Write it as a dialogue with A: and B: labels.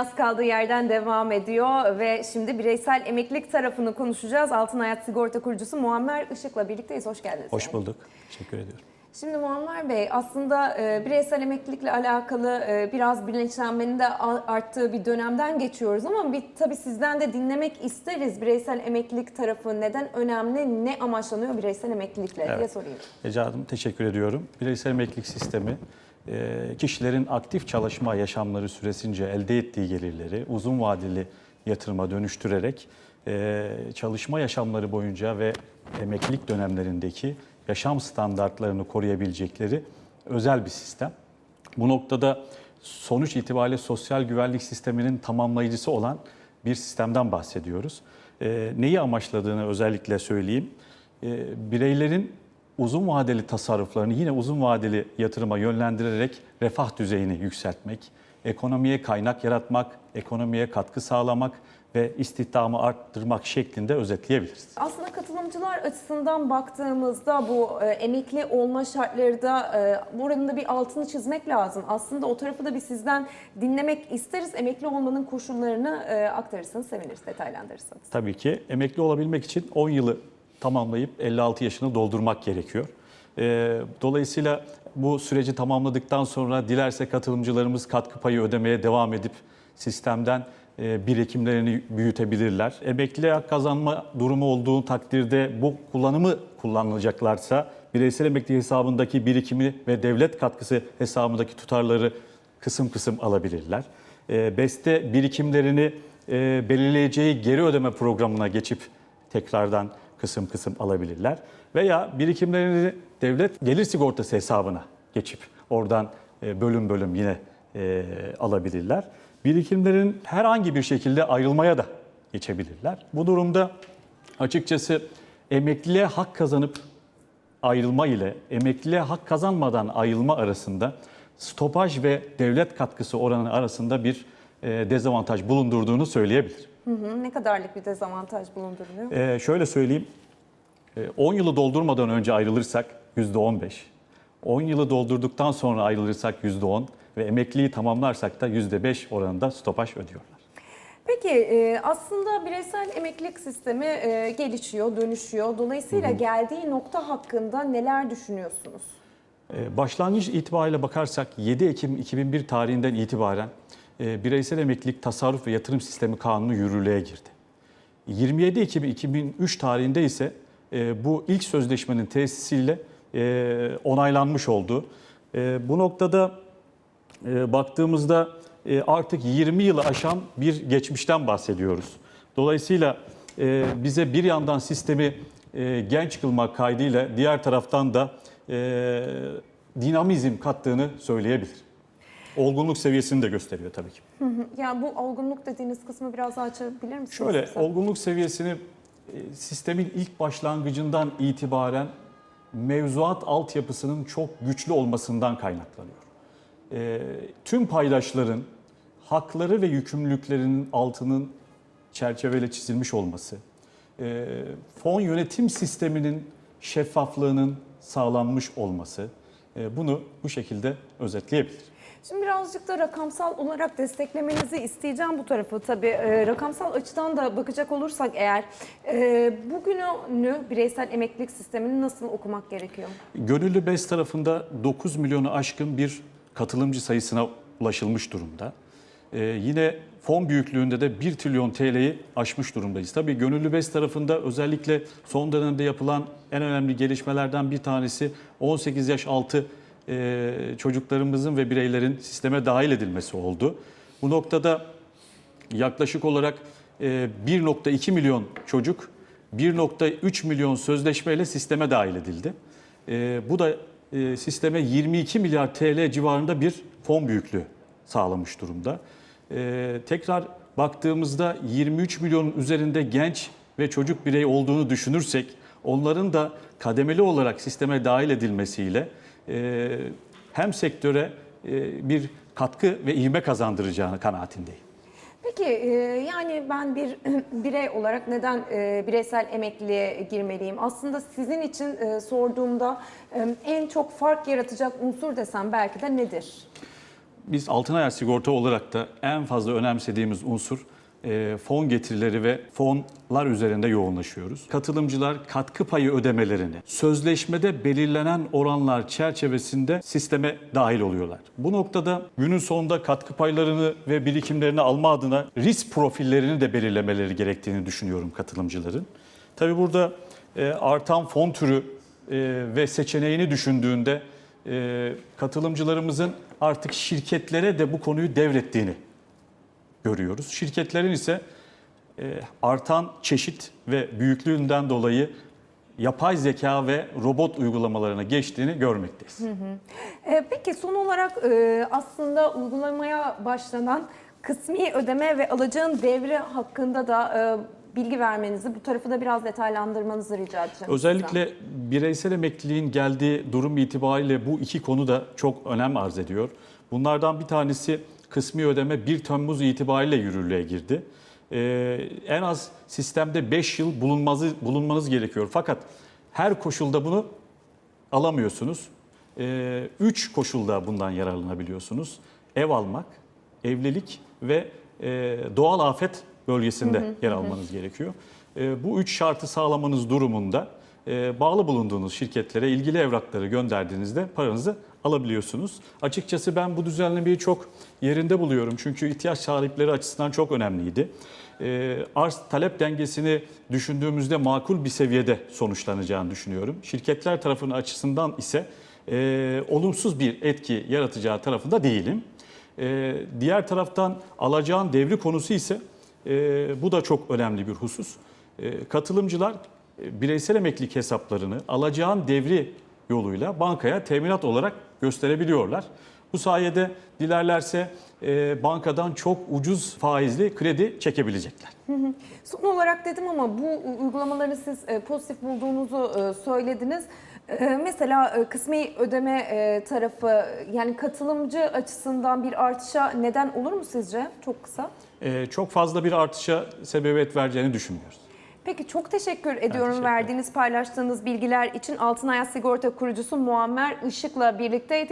A: Dünyası kaldığı yerden devam ediyor ve şimdi bireysel emeklilik tarafını konuşacağız. Altın Hayat Sigorta kurucusu Muammer Işık'la birlikteyiz. Hoş geldiniz.
B: Hoş bulduk. Teşekkür ediyorum.
A: Şimdi Muammer Bey aslında e, bireysel emeklilikle alakalı e, biraz bilinçlenmenin de arttığı bir dönemden geçiyoruz ama bir tabii sizden de dinlemek isteriz. Bireysel emeklilik tarafı neden önemli, ne amaçlanıyor bireysel emeklilikle diye
B: Evet.
A: sorayım.
B: Ece Hanım teşekkür ediyorum. Bireysel emeklilik sistemi kişilerin aktif çalışma yaşamları süresince elde ettiği gelirleri uzun vadeli yatırıma dönüştürerek e, çalışma yaşamları boyunca ve emeklilik dönemlerindeki yaşam standartlarını koruyabilecekleri özel bir sistem. Bu noktada sonuç itibariyle sosyal güvenlik sisteminin tamamlayıcısı olan bir sistemden bahsediyoruz. E, neyi amaçladığını özellikle söyleyeyim. E, bireylerin uzun vadeli tasarruflarını yine uzun vadeli yatırıma yönlendirerek refah düzeyini yükseltmek, ekonomiye kaynak yaratmak, ekonomiye katkı sağlamak ve istihdamı arttırmak şeklinde özetleyebiliriz.
A: Aslında katılımcılar açısından baktığımızda bu e, emekli olma şartları da e, buranın da bir altını çizmek lazım. Aslında o tarafı da bir sizden dinlemek isteriz. Emekli olmanın koşullarını e, aktarırsanız seviniriz, detaylandırırsanız.
B: Tabii ki emekli olabilmek için 10 yılı tamamlayıp 56 yaşını doldurmak gerekiyor. Ee, Dolayısıyla bu süreci tamamladıktan sonra dilerse katılımcılarımız katkı payı ödemeye devam edip sistemden e, birikimlerini büyütebilirler. Emekliye hak kazanma durumu olduğu takdirde bu kullanımı kullanılacaklarsa bireysel emekli hesabındaki birikimi ve devlet katkısı hesabındaki tutarları kısım kısım alabilirler. E, BES'te birikimlerini e, belirleyeceği geri ödeme programına geçip tekrardan kısım kısım alabilirler. Veya birikimlerini devlet gelir sigortası hesabına geçip oradan e, bölüm bölüm yine e, alabilirler. Birikimlerin herhangi bir şekilde ayrılmaya da geçebilirler. Bu durumda açıkçası emekliliğe hak kazanıp ayrılma ile emekliliğe hak kazanmadan ayrılma arasında stopaj ve devlet katkısı oranı arasında bir e, dezavantaj bulundurduğunu söyleyebilir.
A: Hı hı, ne kadarlık bir dezavantaj bulunduruyor?
B: Ee, şöyle söyleyeyim, Ee, 10 yılı doldurmadan önce ayrılırsak %15, 10 yılı doldurduktan sonra ayrılırsak %10 ve emekliliği tamamlarsak da %5 oranında stopaj ödüyorlar.
A: Peki e, aslında bireysel emeklilik sistemi e, gelişiyor, dönüşüyor. Dolayısıyla geldiği nokta hakkında neler düşünüyorsunuz?
B: Ee, Başlangıç itibariyle bakarsak 7 Ekim 2001 tarihinden itibaren e, Bireysel Emeklilik Tasarruf ve Yatırım Sistemi Kanunu yürürlüğe girdi. 27 Ekim 2003 tarihinde ise e, bu ilk sözleşmenin tesisiyle e, onaylanmış oldu. Bu noktada baktığımızda artık 20 yılı aşan bir geçmişten bahsediyoruz. Dolayısıyla bize bir yandan sistemi genç kılmak kaydıyla diğer taraftan da dinamizm kattığını söyleyebilir. Olgunluk seviyesini de gösteriyor tabii ki.
A: Yani bu olgunluk dediğiniz kısmı biraz daha açabilir misiniz?
B: Şöyle
A: lütfen?
B: olgunluk seviyesini e, sistemin ilk başlangıcından itibaren mevzuat altyapısının çok güçlü olmasından kaynaklanıyor. E, tüm paydaşların hakları ve yükümlülüklerinin altının çerçeveyle çizilmiş olması, e, fon yönetim sisteminin şeffaflığının sağlanmış olması e, bunu bu şekilde özetleyebilir.
A: Şimdi birazcık da rakamsal olarak desteklemenizi isteyeceğim bu tarafı. Tabii e, rakamsal açıdan da bakacak olursak eğer e, bugünü bireysel emeklilik sistemini nasıl okumak gerekiyor?
B: Gönüllü BES tarafında 9 milyonu aşkın bir katılımcı sayısına ulaşılmış durumda. Ee, yine fon büyüklüğünde de 1 trilyon TL'yi aşmış durumdayız. Tabii Gönüllü BES tarafında özellikle son dönemde yapılan en önemli gelişmelerden bir tanesi 18 yaş altı e, çocuklarımızın ve bireylerin sisteme dahil edilmesi oldu. Bu noktada yaklaşık olarak e, 1.2 milyon çocuk 1.3 milyon sözleşmeyle sisteme dahil edildi. E, Bu da e, sisteme 22 milyar TL civarında bir fon büyüklüğü sağlamış durumda. E, Tekrar baktığımızda 23 milyonun üzerinde genç ve çocuk birey olduğunu düşünürsek onların da kademeli olarak sisteme dahil edilmesiyle e, hem sektöre e, bir katkı ve ivme kazandıracağını kanaatindeyim.
A: Peki e, yani ben bir birey olarak neden e, bireysel emekliliğe girmeliyim? Aslında sizin için e, sorduğumda e, en çok fark yaratacak unsur desem belki de nedir?
B: biz altın ayar sigorta olarak da en fazla önemsediğimiz unsur e, fon getirileri ve fonlar üzerinde yoğunlaşıyoruz. Katılımcılar katkı payı ödemelerini sözleşmede belirlenen oranlar çerçevesinde sisteme dahil oluyorlar. Bu noktada günün sonunda katkı paylarını ve birikimlerini alma adına risk profillerini de belirlemeleri gerektiğini düşünüyorum katılımcıların. Tabii burada e, artan fon türü e, ve seçeneğini düşündüğünde katılımcılarımızın artık şirketlere de bu konuyu devrettiğini görüyoruz. Şirketlerin ise e, artan çeşit ve büyüklüğünden dolayı yapay zeka ve robot uygulamalarına geçtiğini görmekteyiz.
A: E, Peki son olarak e, aslında uygulamaya başlanan kısmi ödeme ve alacağın devri hakkında da e, bilgi vermenizi, bu tarafı da biraz detaylandırmanızı rica edeceğim.
B: Özellikle bireysel emekliliğin geldiği durum itibariyle bu iki konu da çok önem arz ediyor. Bunlardan bir tanesi kısmi ödeme 1 Temmuz itibariyle yürürlüğe girdi. Ee, en az sistemde 5 yıl bulunmanız, bulunmanız gerekiyor. Fakat her koşulda bunu alamıyorsunuz. Ee, üç koşulda bundan yararlanabiliyorsunuz. Ev almak, evlilik ve e, doğal afet bölgesinde yer almanız gerekiyor. E, bu üç şartı sağlamanız durumunda e, bağlı bulunduğunuz şirketlere ilgili evrakları gönderdiğinizde paranızı alabiliyorsunuz. Açıkçası ben bu düzenlemeyi çok yerinde buluyorum. Çünkü ihtiyaç sahipleri açısından çok önemliydi. E, arz talep dengesini düşündüğümüzde makul bir seviyede sonuçlanacağını düşünüyorum. Şirketler tarafının açısından ise e, olumsuz bir etki yaratacağı tarafında değilim. E, diğer taraftan alacağın devri konusu ise e, bu da çok önemli bir husus. E, katılımcılar e, bireysel emeklilik hesaplarını alacağın devri yoluyla bankaya teminat olarak gösterebiliyorlar. Bu sayede dilerlerse e, bankadan çok ucuz faizli kredi çekebilecekler.
A: Son olarak dedim ama bu uygulamaları siz e, pozitif bulduğunuzu e, söylediniz. E, Mesela e, kısmi ödeme e, tarafı yani katılımcı açısından bir artışa neden olur mu sizce? Çok kısa.
B: E, çok fazla bir artışa sebebiyet vereceğini düşünmüyoruz.
A: Peki çok teşekkür ediyorum
B: teşekkür
A: verdiğiniz paylaştığınız bilgiler için Altın Hayat Sigorta kurucusu Muammer Işık'la birlikteydik.